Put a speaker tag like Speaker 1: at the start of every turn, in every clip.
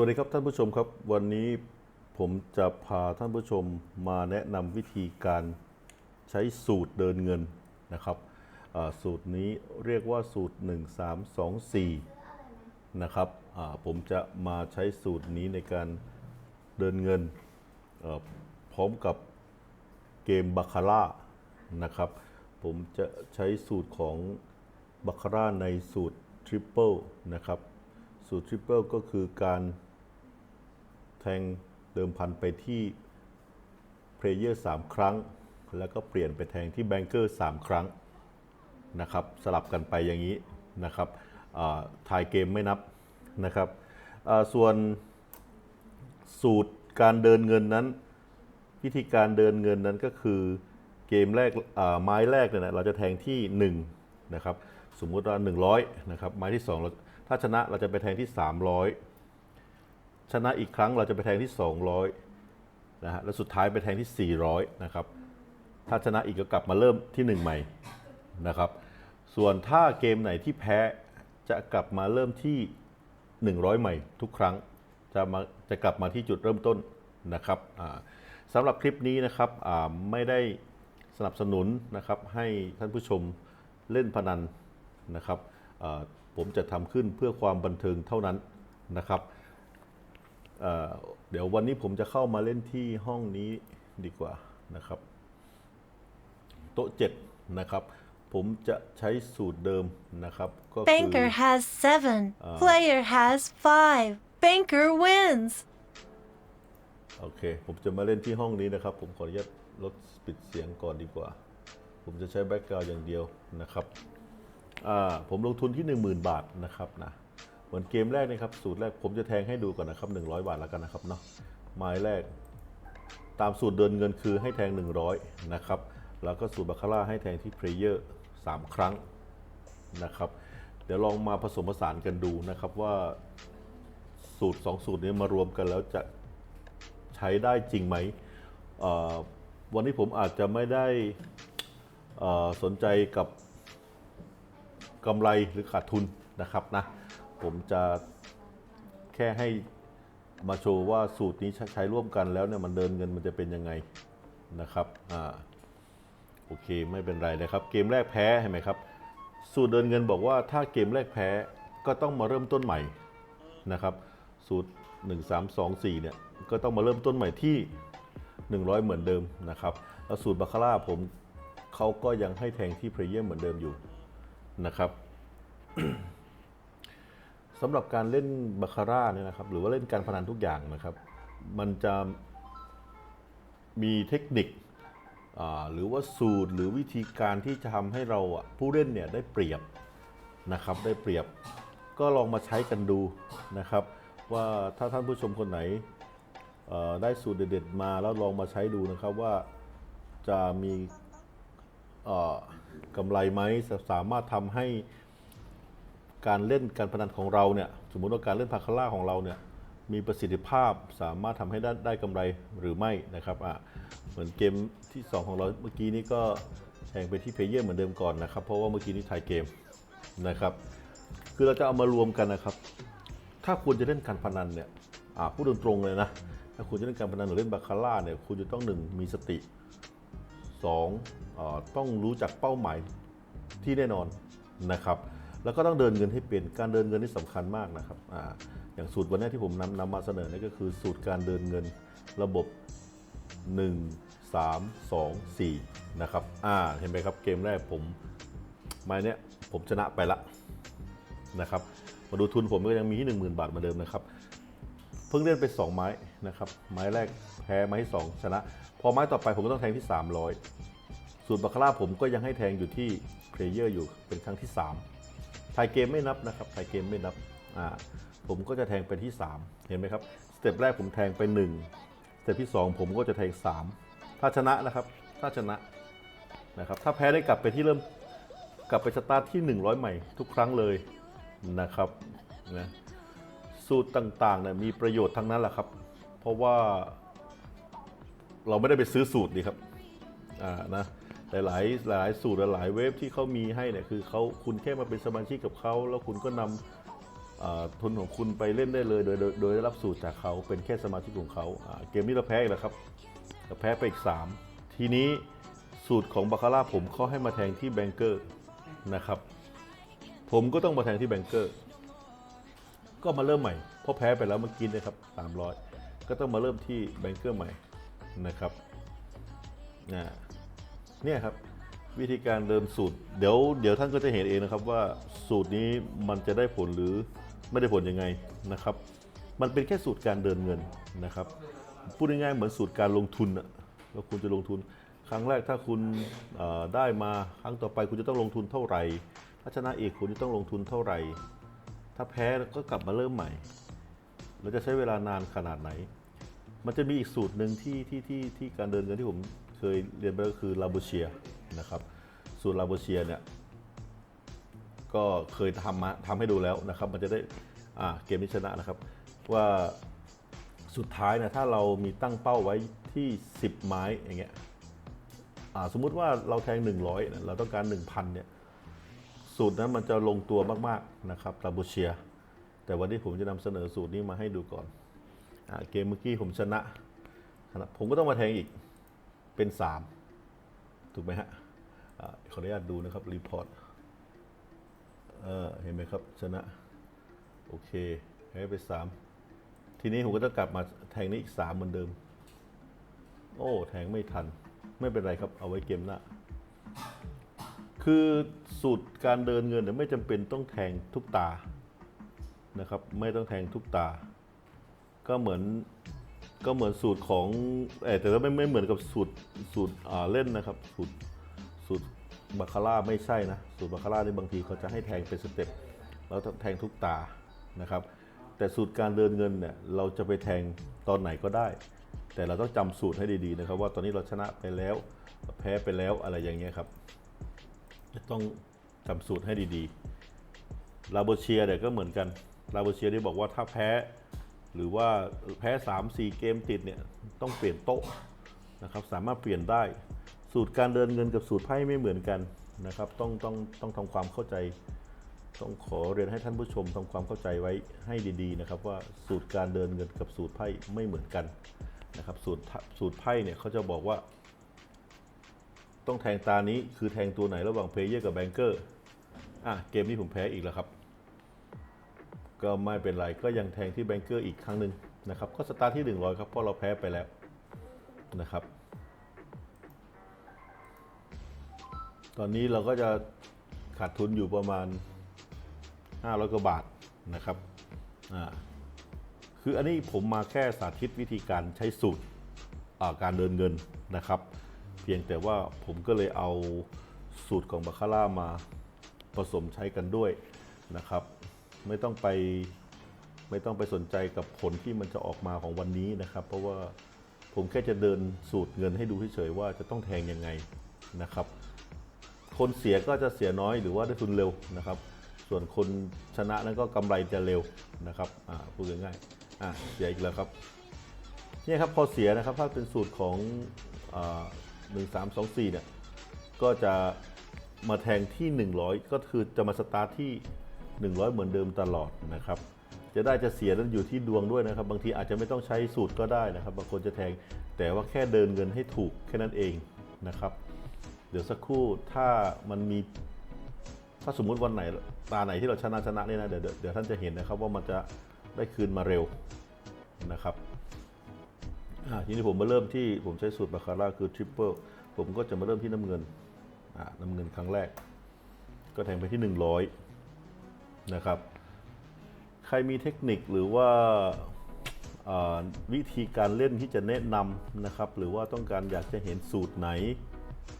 Speaker 1: วัสดีครับท่านผู้ชมครับ วันนี้ผมจะพาท่านผู้ชมมาแนะนำวิธีการใช้สูตรเดินเงินนะครับสูตรนี้เรียกว่าสูตร 1324 นะครับผมจะมาใช้สูตรนี้ในการเดินเงินพร้อมกับเกมบาคาร่านะครับ ผมจะใช้สูตรของบาคาร่าในสูตรทริปเปิลนะครับสูตรทริปเปิลก็คือการ ทงเดิมพันไปที่เพลเยอร์3ครั้ง แล้วก็เปลี่ยนไปแทงที่แบงเกอร์3ครั้งนะครับสลับกันไปอย่างนี้นะครับอ่าทายเกมไม่นับนะครับส่วนสูตรการเดินเงินนั้น วิธีการเดินเงินนั้นก็คือเกมแรกไม้แรกเนี่ยนะเราจะแทงที่ 1 นะครับ สมมุติว่า 100 นะครับ ไม้ที่2เราถ้าชนะเราจะไปแทงที่ 300 ชนะอีกครั้งเราจะไปแทงที่ 200นะฮะแล้วสุดท้ายไปแทงที่ 400นะครับถ้าชนะอีกก็กลับมาเริ่มที่ 1 ใหม่นะครับ ส่วนถ้าเกมไหนที่แพ้จะกลับมาเริ่มที่ 100 ใหม่ทุกครั้ง จะมาจะกลับมาที่จุดเริ่มต้นนะครับสำหรับคลิปนี้นะครับไม่ได้สนับสนุนนะครับให้ท่านผู้ชมเล่นพนันนะครับผมจะทำขึ้นเพื่อความบันเทิงเท่านั้นนะครับ เอ่อเดี๋ยววันนี้ผมจะเข้ามาเล่นที่ห้องนี้ดีกว่านะครับ โต๊ะ7นะครับ ผมจะใช้สูตรเดิมนะครับ ก็คือ
Speaker 2: Banker has seven. Player has five. Banker wins.
Speaker 1: โอเค ผมจะมาเล่นที่ห้องนี้นะครับ ผมขออนุญาตลดปิดเสียงก่อนดีกว่า ผมจะใช้แบ็กกราวด์อย่างเดียวนะครับอ่าผมลงทุนที่ 10,000 บาทนะครับนะ เหมือนเกมแรกนะครับสูตรแรกผมจะแทงให้ดูก่อนนะครับ 100 บาทแล้วกันนะครับเนาะไม้แรก ตามสูตรเดินเงินคือให้แทง 100 นะครับ แล้วก็สูตรบาคาร่าให้แทงที่เพลเยอร์3ครั้งนะครับ เดี๋ยวลองมาผสมผสานกันดูนะครับว่าสูตร 2 สูตรนี้มารวมกันแล้วจะใช้ได้จริงไหมวันนี้ผมอาจจะไม่ได้สนใจกับกำไรหรือขาดทุนนะครับนะ ผมจะแค่ให้มาโชว์ว่าสูตรนี้ใช้ร่วมกันแล้วเนี่ยมันเดินเงินมันจะเป็นยังไงนะครับอ่าโอเคไม่เป็นไรนะครับ เกมแรกแพ้เห็นไหมครับ สูตรเดินเงินบอกว่าถ้าเกมแรกแพ้ก็ต้องมาเริ่มต้นใหม่นะครับ สูตร 1 3 2 4เนี่ยก็ต้องมาเริ่มต้นใหม่ที่ 100 เหมือนเดิมนะครับแล้วสูตรบาคาร่าผมเขาก็ยังให้แทงที่เพลเยอร์เหมือนเดิมอยู่นะครับ สำหรับการเล่นบาคาร่าเนี่ยนะครับ หรือว่าเล่นการพนันทุกอย่างนะครับ มันจะมีเทคนิคหรือว่าสูตรหรือวิธีการที่จะทำให้เราผู้เล่นเนี่ยได้เปรียบนะครับ ได้เปรียบ ก็ลองมาใช้กันดูนะครับ ว่าถ้าท่านผู้ชมคนไหนได้สูตรเด็ดๆมาแล้วลองมาใช้ดูนะครับว่าจะมีกำไรไหมสามารถทำให้ การเล่นการพนันของเราเนี่ยสมมุติว่าการเล่นพาคาร่าของเราเนี่ยมีประสิทธิภาพสามารถทำให้ได้ได้กำไรหรือไม่นะครับอะเหมือนเกมที่ 2 ของเราเมื่อกี้นี้ก็แทงไปที่เพเยอร์เหมือนเดิมก่อนนะครับ เพราะว่าเมื่อกี้นี้ถ่ายเกมนะครับ คือเราจะเอามารวมกันนะครับ ถ้าคุณจะเล่นการพนันเนี่ยอ่าพูดตรงๆเลยนะถ้าคุณจะเล่นการพนันหรือเล่นบาคาร่าเนี่ยคุณจะต้องหนึ่งมีสติสองอต้องรู้จักเป้าหมายที่แน่นอนนะครับ แล้วก็ต้องเดินเงินให้เป็นการเดินเงินนี่สำคัญมากนะครับออย่างสูตรวันนี้ที่ผมนำนำมาเสนอนี่ก็คือสูตรการเดินเงินระบบ 1 3 2 4นะครับอ่าเห็นไหมครับเกมแรกผมไม้เนี้ยผมชนะไปละนะครับมาดูทุนผมก็ยังมีที่10,000 บาทเหมาเดิมนะครับเพิ่งเล่นไป 2 ไม้นะครับไม้แรกแพ้ไม้ที่2ชนะ พอไม้ต่อไปผมก็ต้องแทงที่ 300 สูตรบาคาร่าผมก็ยังให้แทงอยู่ที่เพลเยอร์อยู่เป็นครั้งที่ 3 ทายเกมไม่นับนะครับทายเกมไม่นับอ่าผมก็จะแทงไปที่ 3 เห็นไหมครับสเต็ปแรกผมแทงไป 1 สเต็ปที่ 2 ผมก็จะแทง 3 ถ้าชนะนะครับ ถ้าชนะนะครับถ้าแพ้ได้กลับไปที่เริ่มกลับไปสตาร์ทที่ 100 ใหม่ทุกครั้งเลยนะครับนะสูตรต่างๆเนี่ยมีประโยชน์ทั้งนั้นแหละครับ เพราะว่าเราไม่ได้ไปซื้อสูตรดีครับอ่านะ หลายๆหลายสูตรหลายเว็บที่เขามีให้เนี่ยคือเขาคุณแค่มาเป็นสมาชิกกับเขาแล้วคุณก็นำทุนของคุณไปเล่นได้เลย โดยโดยได้รับสูตรจากเขาเป็นแค่สมาชิกของเขาอ่าเกมนี้เราแพ้อีกแล้วครับเราแพ้ไปอีก 3 ทีนี้สูตรของบาคาร่าผมเขาให้มาแทงที่แบงเกอร์นะครับ ผมก็ต้องมาแทงที่แบงเกอร์ ก็มาเริ่มใหม่เพราะแพ้ไปแล้วเมื่อกี้นะครับ 300 ก็ต้องมาเริ่มที่แบงเกอร์ใหม่นะครับนะ เนี่ยครับวิธีการเดินสูตร เดี๋ยวเดี๋ยวท่านก็จะเห็นเองนะครับว่าสูตรนี้มันจะได้ผลหรือไม่ได้ผลยังไงนะครับ มันเป็นแค่สูตรการเดินเงินนะครับพูดง่ายๆเหมือนสูตรการลงทุนอะว่าคุณจะลงทุน ครั้งแรกถ้าคุณได้มาครั้งต่อไปคุณจะต้องลงทุนเท่าไหร่ถ้าชนะอีกคุณจะต้องลงทุนเท่าไหร่ ถ้าแพ้ก็กลับมาเริ่มใหม่เราจะใช้เวลานานขนาดไหน มันจะมีอีกสูตรหนึ่งที่ที่ที่ที่การเดินเงินที่ผม ยเรียนไปก็คือลาบูเชียนะครับ สูตรลาบูเชียเนี่ยก็เคยทำมาทำให้ดูแล้วนะครับ มันจะได้อ่าเกมนี้ชนะนะครับ ว่าสุดท้ายนะถ้าเรามีตั้งเป้าไว้ที่ 10 ไม้อย่างเงี้ยสมมุติว่าเราแทง 100นะเราต้องการ 1,000เนี่ยสูตรนั้นมันจะลงตัวมากๆนะครับลาบูเชีย แต่วันนี้ผมจะนำเสนอสูตรนี้มาให้ดูก่อนอเกมเมื่อกี้ผมชนะ ผมก็ต้องมาแทงอีก เป็น 3 ถูกไหมฮะอาขออนุญาตดูนะครับ รีพอร์ตเออเห็นไหมครับ ชนะ โอเคแพ้ไป 3 ทีนี้ผมก็ต้องกลับมาแทงนี้อีก 3 เหมือนเดิม โอ้ แทงไม่ทัน ไม่เป็นไรครับ เอาไว้เกมหน้า คือสูตรการเดินเงินเนี่ยไม่จำเป็นต้องแทงทุกตานะครับ ไม่ต้องแทงทุกตา ก็เหมือน ก็เหมือนสูตรของเออแต่ว่าไม่ไม่เหมือนกับสูตรสูตรอ่าเล่นนะครับ สูตรสูตรบาคาร่าไม่ใช่นะ สูตรบาคาร่าในบางทีเขาจะให้แทงเป็นสเต็ปแล้วแทงทุกตานะครับ แต่สูตรการเดินเงินเนี่ยเราจะไปแทงตอนไหนก็ได้ แต่เราต้องจำสูตรให้ดีๆนะครับ ว่าตอนนี้เราชนะไปแล้วแพ้ไปแล้วอะไรอย่างเงี้ยครับจะต้องจำสูตรให้ดีๆลาโบเชียเนี่ยก็เหมือนกันลาโบเชียที่บอกว่าถ้าแพ้ หรือว่าแพ้3 4 เกมติดเนี่ยต้องเปลี่ยนโต๊ะนะครับสามารถเปลี่ยนได้ สูตรการเดินเงินกับสูตรไพ่ไม่เหมือนกันนะครับต้องต้องต้องทำความเข้าใจ ต้องขอเรียนให้ท่านผู้ชมทำความเข้าใจไว้ให้ดีๆนะครับว่าสูตรการเดินเงินกับสูตรไพ่ไม่เหมือนกันนะครับสูตรสูตรไพ่เนี่ยเขาจะบอกว่า ต้องแทงตานี้คือแทงตัวไหนระหว่างเพลเยอร์กับแบงเกอร์อะเกมนี้ผมแพ้อีกแล้วครับ ก็ไม่เป็นไรก็ยังแทงที่แบงเกอร์อีกครั้งหนึ่งนะครับ ก็สตาร์ทที่ 100 ครับเพราะเราแพ้ไปแล้วนะครับ ตอนนี้เราก็จะขาดทุนอยู่ประมาณ 500กว่าบาทนะครับอ่าคืออันนี้ผมมาแค่สาธิตวิธีการใช้สูตรการเดินเงินนะครับ เพียงแต่ว่าผมก็เลยเอาสูตรของบาคาร่ามาผสมใช้กันด้วยนะครับ ไม่ต้องไปไม่ต้องไปสนใจกับผลที่มันจะออกมาของวันนี้นะครับ เพราะว่าผมแค่จะเดินสูตรเงินให้ดูเฉยๆว่าจะต้องแทงยังไงนะครับ คนเสียก็จะเสียน้อยหรือว่าได้ทุนเร็วนะครับ ส่วนคนชนะนั้นก็กำไรจะเร็วนะครับอ่าพูดง่ายๆอ่าเสียอีกแล้วครับเนี่ยครับพอเสียนะครับถ้าเป็นสูตรของหนึ่งสามสองสี่เนี่ยก็จะมาแทงที่ 100 ก็คือจะมาสตาร์ทที่ 100 เหมือนเดิมตลอดนะครับจะได้จะเสียนั้นอยู่ที่ดวงด้วยนะครับ บางทีอาจจะไม่ต้องใช้สูตรก็ได้นะครับ บางคนจะแทงแต่ว่าแค่เดินเงินให้ถูกแค่นั้นเองนะครับ เดี๋ยวสักครู่ถ้ามันมีถ้าสมมุติวันไหนตาไหนที่เราชนะชนะเนี่ยนะเดี๋ยวเดี๋ยวท่านจะเห็นนะครับว่ามันจะได้คืนมาเร็วนะครับอ่าทีนี้ผมมาเริ่มที่ผมใช้สูตรบาคาร่าคือทริปเปิลผมก็จะมาเริ่มที่น้ำเงินอ่าน้ำเงินครั้งแรก ก็แทงไปที่ 100 นะครับ ใครมีเทคนิคหรือว่าวิธีการเล่นที่จะแนะนำนะครับ หรือว่าต้องการอยากจะเห็นสูตรไหน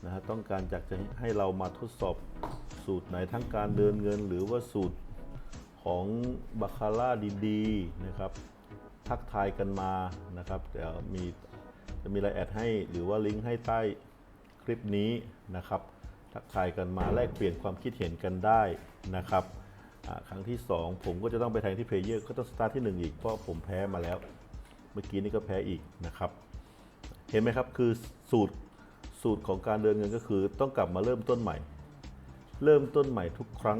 Speaker 1: นะฮะต้องการอยากจะให้เรามาทดสอบสูตรไหนทั้งการเดินเงิน หรือว่าสูตรของบาคาร่าดีๆนะครับ ทักทายกันมานะครับเดี๋ยวมีจะมีรายแอดให้หรือว่าลิงก์ให้ใต้คลิปนี้นะครับ ทักทายกันมาแลกเปลี่ยนความคิดเห็นกันได้นะครับ ครั้งที่ 2 ผมก็จะต้องไปแทงที่เพลเยอร์ก็ต้องสตาร์ทที่ 1 อีก เพราะผมแพ้มาแล้ว เมื่อกี้นี้ก็แพ้อีกนะครับ เห็นไหมครับคือสูตรสูตรของการเดินเงินก็คือ ต้องกลับมาเริ่มต้นใหม่ เริ่มต้นใหม่ทุกครั้ง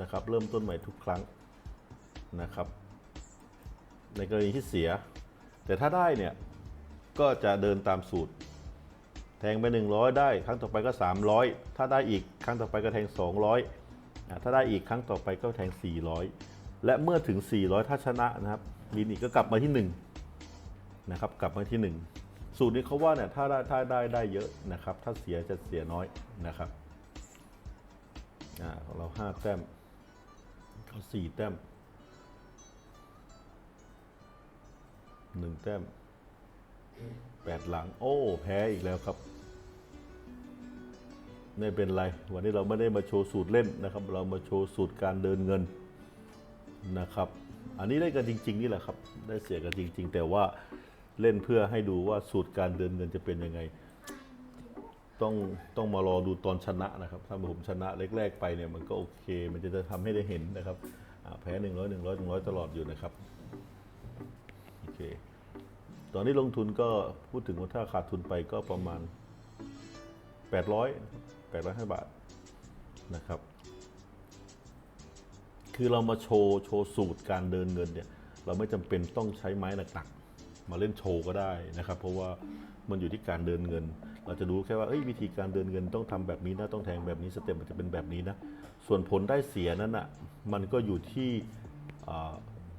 Speaker 1: นะครับ เริ่มต้นใหม่ทุกครั้งนะครับ ในกรณีที่เสีย แต่ถ้าได้เนี่ยก็จะเดินตามสูตร แทงไป 100 ได้ ครั้งต่อไปก็ 300 ถ้าได้อีกครั้งต่อไปก็แทง 200อะ ถ้าได้อีกครั้งต่อไปก็แทง 400 และเมื่อถึง 400 ถ้าชนะนะครับวินอีกก็กลับมาที่1นะครับกลับมาที่ 1 สูตรนี้เขาว่าเนี่ยถ้าได้ถ้าได้ได้เยอะนะครับ ถ้าเสียจะเสียน้อยนะครับอ่าของเรา 5 แต้มเขา4แต้ม1แต้ม8หลังโอ้แพ้อีกแล้วครับ ไม่เป็นไร วันนี้เราไม่ได้มาโชว์สูตรเล่นนะครับ เรามาโชว์สูตรการเดินเงินนะครับ อันนี้ได้กันจริง ๆ นี่แหละครับ ได้เสียกันจริง ๆ แต่ว่าเล่นเพื่อให้ดูว่าสูตรการเดินเงินจะเป็นยังไง ต้องต้องมารอดูตอนชนะนะครับ ถ้าผมชนะแรกๆไปเนี่ยมันก็โอเค มันจะทำให้ได้เห็นนะครับอ่าแพ้100 100 100ตลอดอยู่นะครับโอเคตอนนี้ลงทุนก็พูดถึงว่าถ้าขาดทุนไปก็ประมาณ 800 805บาทนะครับ คือเรามาโชว์โชว์สูตรการเดินเงินเนี่ย เราไม่จำเป็นต้องใช้ไม้หนักๆมาเล่นโชว์ก็ได้นะครับ เพราะว่ามันอยู่ที่การเดินเงิน เราจะรู้แค่ว่าเอ้ยวิธีการเดินเงินต้องทำแบบนี้นะต้องแทงแบบนี้สเต็ปมันจะเป็นแบบนี้นะ ส่วนผลได้เสียนั้นอะมันก็อยู่ที่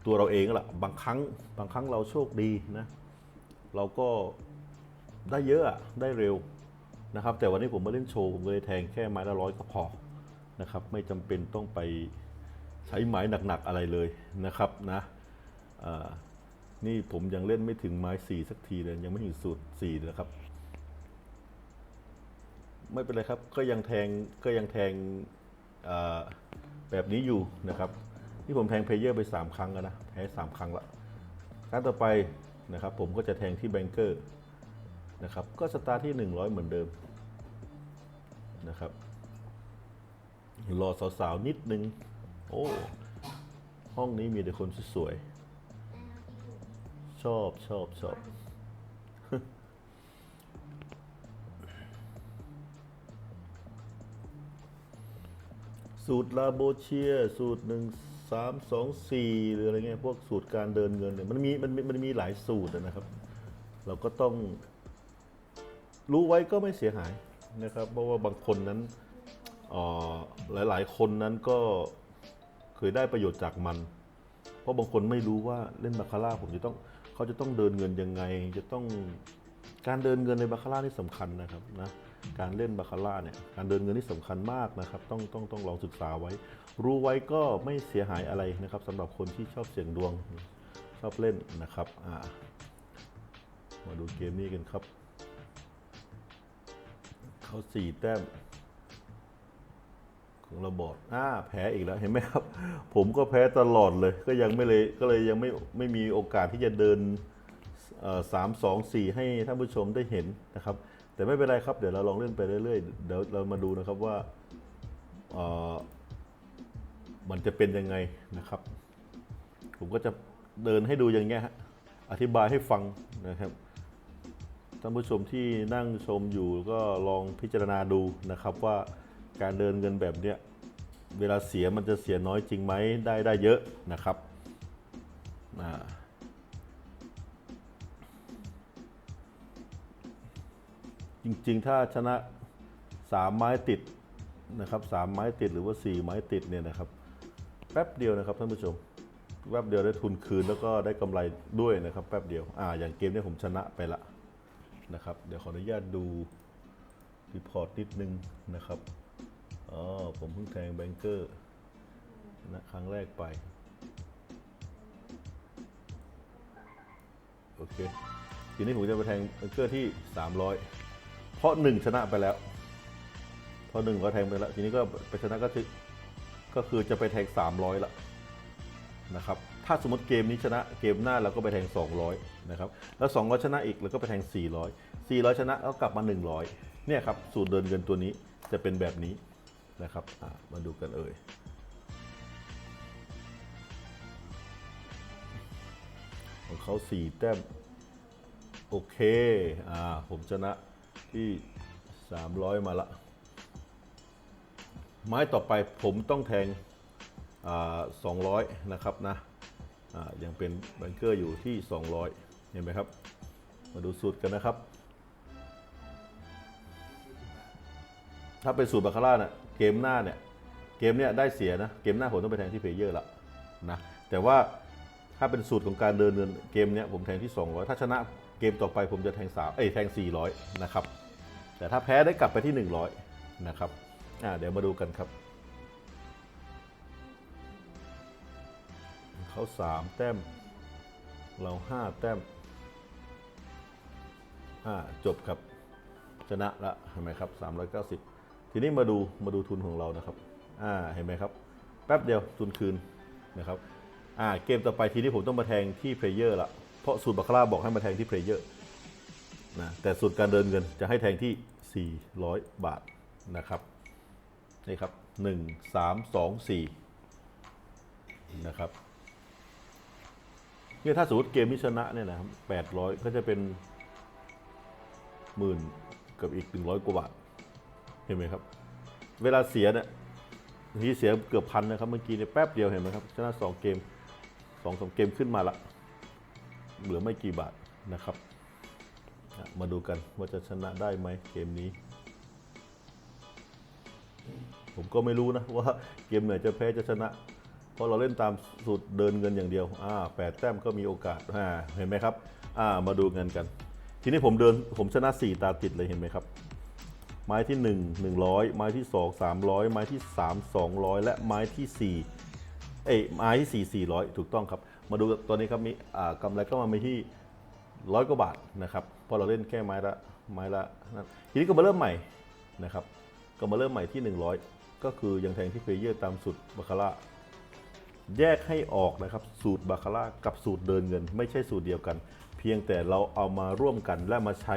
Speaker 1: ตัวเราเองแหละบางครั้งบางครั้งเราโชคดีนะ เราก็ได้เยอะได้เร็ว นะครับ แต่วันนี้ผมมาเล่นโชว์ ผมก็เลยแทงแค่ไม้ละร้อยก็พอนะครับ ไม่จำเป็นต้องไปใช้ไม้หนักๆอะไรเลยนะครับนะนี่ผมยังเล่นไม่ถึงไม้สี่สักทีเลยยังไม่ถึงสูตรสี่เลยครับ ไม่เป็นไรครับ ก็ยังแทงก็ยังแทงแบบนี้อยู่นะครับนี่ผมแทงเพลเยอร์ไป 3 ครั้งแล้วนะแพ้3ครั้งละครั้งต่อไปนะครับผมก็จะแทงที่แบงเกอร์ นะครับ ก็สตาร์ทที่ 100 เหมือนเดิมนะครับรอสาวๆนิดนึง โอ้ ห้องนี้มีแต่คนสวยๆชอบชอบชอบสูตรลาโบเชีย สูตรหนึ่งสามสองสี่หรืออะไรเงี้ยพวกสูตรการเดินเงินเนี่ยมันมีมันมีมันมีหลายสูตรนะครับ เราก็ต้อง รู้ไว้ก็ไม่เสียหายนะครับ เพราะว่าบางคนนั้นหลาย ๆ คนนั้นก็เคยได้ประโยชน์จากมัน เพราะบางคนไม่รู้ว่าเล่นบาคาร่าผมจะต้องเขาจะต้องเดินเงินยังไง จะต้องการเดินเงินในบาคาร่านี่สำคัญนะครับนะการเล่นบาคาร่าเนี่ยการเดินเงินนี่สำคัญมากนะครับ ต้องต้องต้องลองศึกษาไว้ รู้ไว้ก็ไม่เสียหายอะไรนะครับสำหรับคนที่ชอบเสี่ยงดวงชอบเล่นนะครับมาดูเกมนี้กันครับ เขาสี่แต้มของระบอดอ่าแพ้อีกแล้วเห็นไหมครับ ผมก็แพ้ตลอดเลย ก็ยังไม่เลยก็เลยยังไม่ไม่มีโอกาสที่จะเดินสามสองสี่ให้ท่านผู้ชมได้เห็นนะครับ แต่ไม่เป็นไรครับ เดี๋ยวเราลองเล่นไปเรื่อยๆ เดี๋ยวเรามาดูนะครับว่าเออมันจะเป็นยังไงนะครับ ผมก็จะเดินให้ดูอย่างเงี้ยฮะอธิบายให้ฟังนะครับ ท่านผู้ชมที่นั่งชมอยู่ก็ลองพิจารณาดูนะครับว่าการเดินเงินแบบเนี้ยเวลาเสียมันจะเสียน้อยจริงไหมได้ได้เยอะนะครับอ่าจริงๆ ถ้าชนะสามไม้ติดนะครับสามไม้ติดหรือว่าสี่ไม้ติดเนี่ยนะครับ แป๊บเดียวนะครับท่านผู้ชม แป๊บเดียวได้ทุนคืนแล้วก็ได้กำไรด้วยนะครับ แป๊บเดียวอ่าอย่างเกมนี้ผมชนะไปละ นะครับ เดี๋ยวขออนุญาตดูรีพอร์ตนิดนึงนะครับ อ๋อ ผมเพิ่งแทงแบงเกอร์นะครั้งแรกไป โอเค ทีนี้ผมจะไปแทงแบงเกอร์ที่ 300 เพราะหนึ่งชนะไปแล้ว เพราะหนึ่งก็แทงไปแล้ว ทีนี้ก็ไปชนะก็คือก็คือจะไปแทง 300ละนะครับ ถ้าสมมติเกมนี้ชนะเกมหน้าเราก็ไปแทง 200นะครับแล้ว200ชนะอีกเราก็ไปแทง 400 400 ชนะแล้วกลับมา 100เนี่ยครับสูตรเดินเงินตัวนี้จะเป็นแบบนี้นะครับมาดูกันเอ่ยของเขา4แต้มโอเคอ่าผมชนะที่ 300 มาละ ไม้ต่อไปผมต้องแทงอ่า200 นะครับนะ ยังเป็นแบงเกอร์อยู่ที่ 200 เห็นไหมครับ มาดูสูตรกันนะครับ ถ้าเป็นสูตรบาคาร่าเนี่ยเกมหน้าเนี่ยเกมเนี่ยได้เสียนะเกมหน้าผมต้องไปแทงที่เพลเยอร์ละนะแต่ว่าถ้าเป็นสูตรของการเดินเงินเกมเนี้ยผมแทงที่ 200 ถ้าชนะเกมต่อไปผมจะแทง3เอ้ยแทง 400 นะครับ แต่ถ้าแพ้ได้กลับไปที่ 100 นะครับอ่าเดี๋ยวมาดูกันครับ เขา3แต้ม เรา5แต้มอ่าจบครับชนะละเห็นไหมครับ 390 ทีนี้มาดูมาดูทุนของเรานะครับอ่าเห็นไหมครับ แป๊บเดียวทุนคืนนะครับอ่าเกมต่อไปทีนี้ผมต้องมาแทงที่เพลเยอร์ละเพราะสูตรบัคคาร่าบอกให้มาแทงที่เพลเยอร์นะแต่สูตรการเดินเงินจะให้แทงที่ 400 บาทนะครับนี่ครับ 1 3 2 4 นะครับ เนี่ยถ้าสมมติเกมนี้ชนะเนี่ยนะครับ800ก็จะเป็นหมื่นกับอีก100กว่าบาท เห็นไหมครับ เวลาเสียเนี่ยทีเสียเกือบพันนะครับ เมื่อกี้เนี่ยแป๊บเดียวเห็นไหมครับ ชนะ2เกม2องสามเกมขึ้นมาละ เหลือไม่กี่บาทนะครับ มาดูกันว่าจะชนะได้ไหมเกมนี้ ผมก็ไม่รู้นะว่าเกมไหนจะแพ้จะชนะ เพราะเราเล่นตามสูตรเดินเงินอย่างเดียวอ่าแปดแต้มก็มีโอกาสอ่าเห็นไหมครับอ่ามาดูเงินกัน ทีนี้ผมเดินผมชนะ 4 ตาติดเลยเห็นไหมครับ ไม้ที่ 1 100 ไม้ที่ 2 300 ไม้ที่ 3 200 และไม้ที่4เอ้ยไม้ที่4 400 ถูกต้องครับ มาดูตัวนี้ครับมีอ่ากำไรก็มาไม่ที่ร้อยกว่าบาทนะครับเพราะเราเล่นแค่ไม้ละไม้ละนั่นทีนี้ก็มาเริ่มใหม่นะครับก็มาเริ่มใหม่ที่ 100 ก็คือยังแทงที่เพลเยอร์ตามสูตรบาคาร่า แยกให้ออกนะครับ สูตรบาคาร่ากับสูตรเดินเงิน ไม่ใช่สูตรเดียวกัน เพียงแต่เราเอามาร่วมกันและมาใช้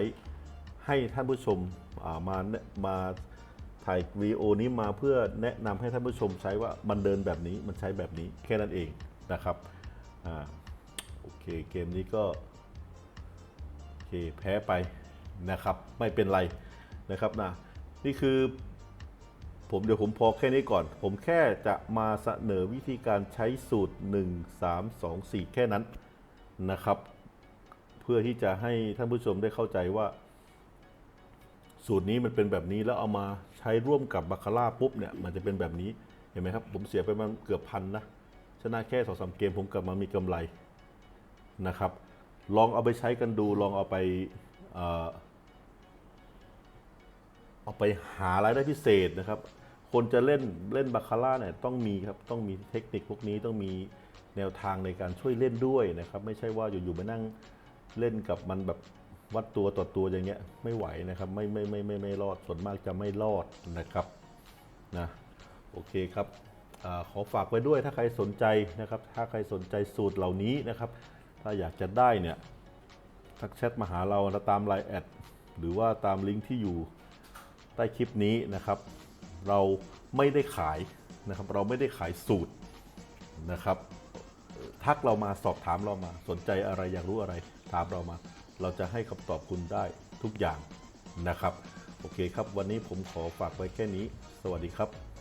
Speaker 1: ให้ท่านผู้ชมามามาถ่ายวีดีโอนี้มาเพื่อแนะนำให้ท่านผู้ชมใช้ว่ามันเดินแบบนี้มันใช้แบบนี้แค่นั้นเองนะครับอ่าโอเคเกมนี้ก็โอเคแพ้ไปนะครับไม่เป็นไรนะครับนะนี่คือ ผมเดี๋ยวผมพอแค่นี้ก่อน ผมแค่จะมาเสนอวิธีการใช้สูตร 1 3 2 4 แค่นั้นนะครับ เพื่อที่จะให้ท่านผู้ชมได้เข้าใจว่า สูตรนี้มันเป็นแบบนี้แล้วเอามาใช้ร่วมกับบาคาร่าปุ๊บเนี่ยมันจะเป็นแบบนี้เห็นไหมครับ ผมเสียไปมันเกือบพันนะชนะแค่สองสามเกมผมกลับมามีกำไรนะครับ ลองเอาไปใช้กันดูลองเอาไปเอ่อเอาไปหารายได้พิเศษนะครับ คนจะเล่นเล่นบาคาร่าเนี่ยต้องมีครับต้องมีเทคนิคพวกนี้ต้องมีแนวทางในการช่วยเล่นด้วยนะครับ ไม่ใช่ว่าอยู่ๆมานั่งเล่นกับมันแบบวัดตัวต่อตัวอย่างเงี้ยไม่ไหวนะครับไม่ไม่ไม่ไม่ไม่รอดส่วนมากจะไม่รอดนะครับนะโอเคครับอขอฝากไว้ด้วยถ้าใครสนใจนะครับ ถ้าใครสนใจสูตรเหล่านี้นะครับ ถ้าอยากจะได้เนี่ยทักแชทมาหาเราตามไลน์แอดหรือว่าตามลิงก์ที่อยู่ใต้คลิปนี้นะครับ เราไม่ได้ขายนะครับ เราไม่ได้ขายสูตรนะครับ ทักเรามาสอบถามเรามาสนใจอะไรอยากรู้อะไร ถามเรามา เราจะให้คำตอบคุณได้ทุกอย่างนะครับ โอเคครับ วันนี้ผมขอฝากไว้แค่นี้ สวัสดีครับ